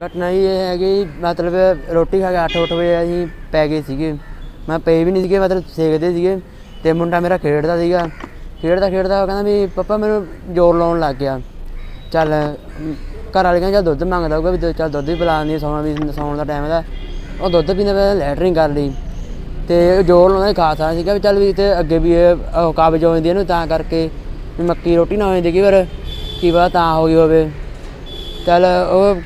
ਘਟਨਾ ਇਹ ਹੈਗੀ, ਮਤਲਬ ਰੋਟੀ ਖਾ ਕੇ 8-8 ਵਜੇ ਅਸੀਂ ਪੈ ਗਏ ਸੀਗੇ। ਮੈਂ ਪਏ ਵੀ ਨਹੀਂ ਸੀਗੇ, ਮਤਲਬ ਸੇਕਦੇ ਸੀਗੇ ਤੇ ਮੁੰਡਾ ਮੇਰਾ ਖੇਡਦਾ ਸੀਗਾ। ਖੇਡਦਾ ਖੇਡਦਾ ਉਹ ਕਹਿੰਦਾ ਵੀ ਪਪਾ, ਮੈਨੂੰ ਜ਼ੋਰ ਲਾਉਣ ਲੱਗ ਗਿਆ। ਚੱਲ, ਘਰ ਵਾਲੇ ਕਹਿੰਦੇ ਚੱਲ ਦੁੱਧ ਮੰਗਦਾ ਹੋਊਗਾ ਵੀ ਚੱਲ ਦੁੱਧ ਵੀ ਪਿਲਾ ਦਿੰਦੀ ਸੌਣਾ ਵੀ ਸੌਣ ਦਾ ਟਾਈਮ ਦਾ। ਉਹ ਦੁੱਧ ਪੀਂਦਾ ਪਿਆ ਲੈਟਰਿੰਗ ਕਰ ਲਈ। ਤੇ ਉਹ ਜ਼ੋਰ ਲਾਉਂਦਾ ਖਾਸਾ ਸੀਗਾ ਵੀ ਚੱਲ ਵੀ ਤੇ ਅੱਗੇ ਵੀ ਇਹ, ਉਹ ਕਾਬਜ ਹੋ ਜਾਂਦੀ ਇਹਨੂੰ, ਤਾਂ ਕਰਕੇ ਵੀ ਮੱਕੀ ਰੋਟੀ ਨਾ ਹੋ ਜਾਂਦੀ ਕਈ ਪਰ ਕੀ ਪਤਾ ਤਾਂ ਹੋ ਗਈ ਹੋਵੇ। ਚੱਲ, ਉਹ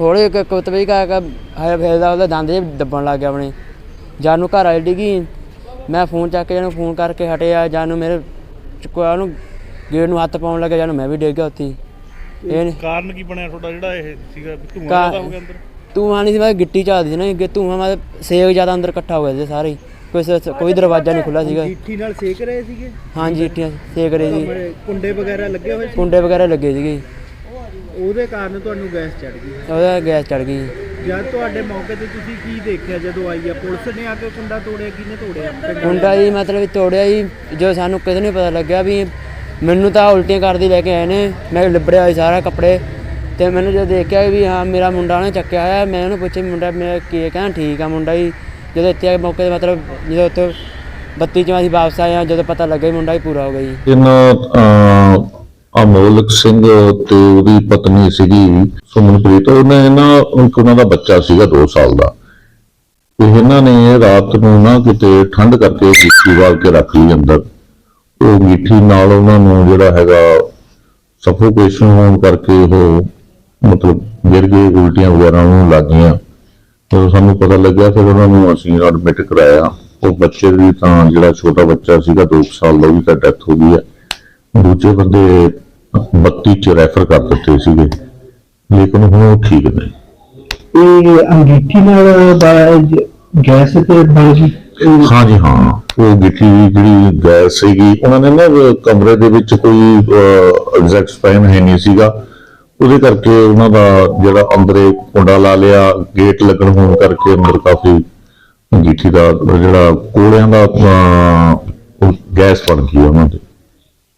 ਹੌਲੀ ਇੱਕ ਕੁੱਤਬੀ ਕਾ ਕਾ ਹੈ ਫੇਰਦਾ ਉਹਦਾ ਦੰਦ ਜੇ ਦੱਬਣ ਲੱਗ ਗਿਆ ਆਪਣੇ। ਜਾਨ ਨੂੰ ਘਰ ਆਈ ਡਿੱਗੀ। ਮੈਂ ਫੋਨ ਚੱਕ ਕੇ ਇਹਨੂੰ ਫੋਨ ਕਰਕੇ ਹਟਿਆ ਜਾਨ ਨੂੰ ਮੇਰੇ ਚੁੱਕਿਆ ਉਹਨੂੰ ਗੇਟ ਨੂੰ ਹੱਥ ਪਾਉਣ ਲੱਗਿਆ। ਜਾਨ ਨੂੰ ਮੈਂ ਵੀ ਡਿੱਗ ਗਿਆ ਉੱਥੇ। ਇਹ ਨੀ- ਕਾਰਨ ਕੀ ਬਣਿਆ ਤੁਹਾਡਾ? ਜਿਹੜਾ ਇਹ ਸੀਗਾ ਧੂਆਂ ਕਾ- ਜ਼ਿਆਦਾ ਹੋ ਗਿਆ ਅੰਦਰ? ਧੂੰਆਂ ਨਹੀਂ ਸੀ ਮੈਂ ਗਿੱਟੀ ਝਾਲਦੀ ਸੀ ਨਾ ਅੱਗੇ ਧੂੰਆਂ ਮੈਂ ਸੇਕ ਜ਼ਿਆਦਾ ਅੰਦਰ ਇਕੱਠਾ ਹੋ ਗਿਆ ਸੀ ਸਾਰੇ। ਕੋਈ ਕੋਈ ਦਰਵਾਜ਼ਾ ਨਹੀਂ ਖੁੱਲਾ ਸੀਗਾ। ਗਿੱਠੀ ਨਾਲ ਸੇਕ ਰਹੇ ਸੀਗੇ? ਹਾਂਜੀ ਇੱਟੀਆਂ ਸੇਕ ਰਹੇ ਸੀ। ਕੁੰਡੇ ਵਗੈਰਾ ਲੱਗੇ ਹੋਏ ਸੀ? ਕੁੰਡੇ ਵਗੈਰਾ ਲੱਗੇ ਸੀਗੇ। ਉਹਦੇ ਕਾਰਨ ਤੁਹਾਨੂੰ ਗੈਸ ਚੜ ਗਈ ਉਹਦਾ ਗੈਸ ਚੜ ਗਈ। ਜਦ ਤੁਹਾਡੇ ਮੌਕੇ ਤੇ ਤੁਸੀਂ ਕੀ ਦੇਖਿਆ ਜਦੋਂ ਆਈ ਆ ਪੁਲਿਸ ਨੇ ਆ ਕੇ ਕੁੰਡਾ ਤੋੜਿਆ ਕਿਹਨੇ ਤੋੜਿਆ? ਮੁੰਡਾ ਜੀ ਮਤਲਬ ਤੋੜਿਆ ਜੀ ਜੋ ਸਾਨੂੰ ਕਿਸੇ ਨੂੰ ਪਤਾ ਲੱਗਿਆ ਵੀ ਮੈਨੂੰ ਤਾਂ ਉਲਟੀਆਂ ਕਰਦੀ ਲੈ ਕੇ ਆਏ ਨੇ। ਮੈਂ ਲਿਬੜਿਆ ਹੋਇਆ ਸਾਰਾ ਕੱਪੜੇ ਤੇ ਮੈਨੂੰ ਜਦੋਂ ਦੇਖਿਆ ਵੀ ਹਾਂ ਮੇਰਾ ਮੁੰਡਾ ਉਹਨੇ ਚੱਕਿਆ ਹੋਇਆ ਮੈਂ ਉਹਨੂੰ ਪੁੱਛਿਆ ਮੁੰਡਾ ਮੇਰਾ ਕੀ ਹੈ? ਕਹਿੰਦਾ ਠੀਕ ਆ ਮੁੰਡਾ ਜੀ। ਜਦੋਂ ਇੱਥੇ ਆ ਕੇ ਮੌਕੇ ਤੇ ਮਤਲਬ ਜਦੋਂ ਉੱਥੇ ਬੱਤੀ ਚੋਂ ਅਸੀਂ ਵਾਪਸ ਆਏ ਆ ਜਦੋਂ ਪਤਾ ਲੱਗਾ ਮੁੰਡਾ ਹੀ ਪੂਰਾ ਹੋ ਗਿਆ ਜੀ। ਇਹਨਾਂ ਅਮੋਲਕ ਸਿੰਘ ਤੇ ਉਹਦੀ ਪਤਨੀ ਸੀਗੀ ਸੁਮਨਪ੍ਰੀਤ। ਉਹਨੇ ਨਾ ਉਹਨਾਂ ਦਾ ਬੱਚਾ ਸੀਗਾ 2 ਸਾਲ ਦਾ। ਤੇ ਇਹਨਾਂ ਨੇ ਰਾਤ ਨੂੰ ਨਾ ਕਿਤੇ ਠੰਡ ਕਰਕੇ ਗਿੱਠੀ ਵਾਲ ਕੇ ਰੱਖ ਲਈ ਅੰਦਰ। ਉਹ ਗਿੱਠੀ ਨਾਲ ਉਹਨਾਂ ਨੂੰ ਜਿਹੜਾ ਹੈਗਾ ਸਫੋਕੇਸ਼ਨ ਹੋਣ ਕਰਕੇ ਉਹ ਮਤਲਬ ਗਿਰ ਗਏ, ਉਲਟੀਆਂ ਵਗੈਰਾ ਉਹਨੂੰ ਲੱਗ ਗਈਆਂ। ਜਦੋਂ ਸਾਨੂੰ ਪਤਾ ਲੱਗਿਆ ਫਿਰ ਉਹਨਾਂ ਨੂੰ ਅਸੀਂ ਐਡਮਿਟ ਕਰਾਇਆ। ਉਹ ਬੱਚੇ ਦੀ ਤਾਂ ਜਿਹੜਾ ਛੋਟਾ ਬੱਚਾ ਸੀਗਾ 2 ਸਾਲ ਦਾ, ਉਹਦੀ ਤਾਂ ਡੈਥ ਹੋ ਗਈ ਹੈ। ਦੂਜੇ ਬੰਦੇ 32 ਚ ਰੈਫਰ ਕਰ ਦਿੱਤੇ ਸੀਗੇ ਲੇਕਿਨ ਹੁਣ ਉਹ ਠੀਕ ਨੇ। ਇਹ ਅੰਗੀਠੀ ਨਾਲ ਗੈਸ ਤੇ ਗਈ ਇਹ ਹਾਂਜੀ ਹਾਂ। ਉਹ ਦੀ ਜਿਹੜੀ ਗੈਸ ਸੀਗੀ ਉਹਨਾਂ ਨੇ ਨਾ ਕਮਰੇ ਦੇ ਵਿੱਚ ਕੋਈ ਐਗਜ਼ੈਕਟ ਸਪੈਨ ਹੈ ਨਹੀਂ ਸੀਗਾ। ਉਹਦੇ ਕਰਕੇ ਉਹਨਾਂ ਦਾ ਜਿਹੜਾ ਅੰਦਰੇ ਕੁੰਡਾ ਲਾ ਲਿਆ ਗੇਟ ਲੱਗਣ ਹੋਣ ਕਰਕੇ ਅੰਦਰ ਕਾਫੀ ਗਿੱਠੀ ਦਾ ਜਿਹੜਾ ਕੋਲਿਆਂ ਦਾ ਗੈਸ ਬਣ ਗਈ ਉਹਨਾਂ ਦੇ।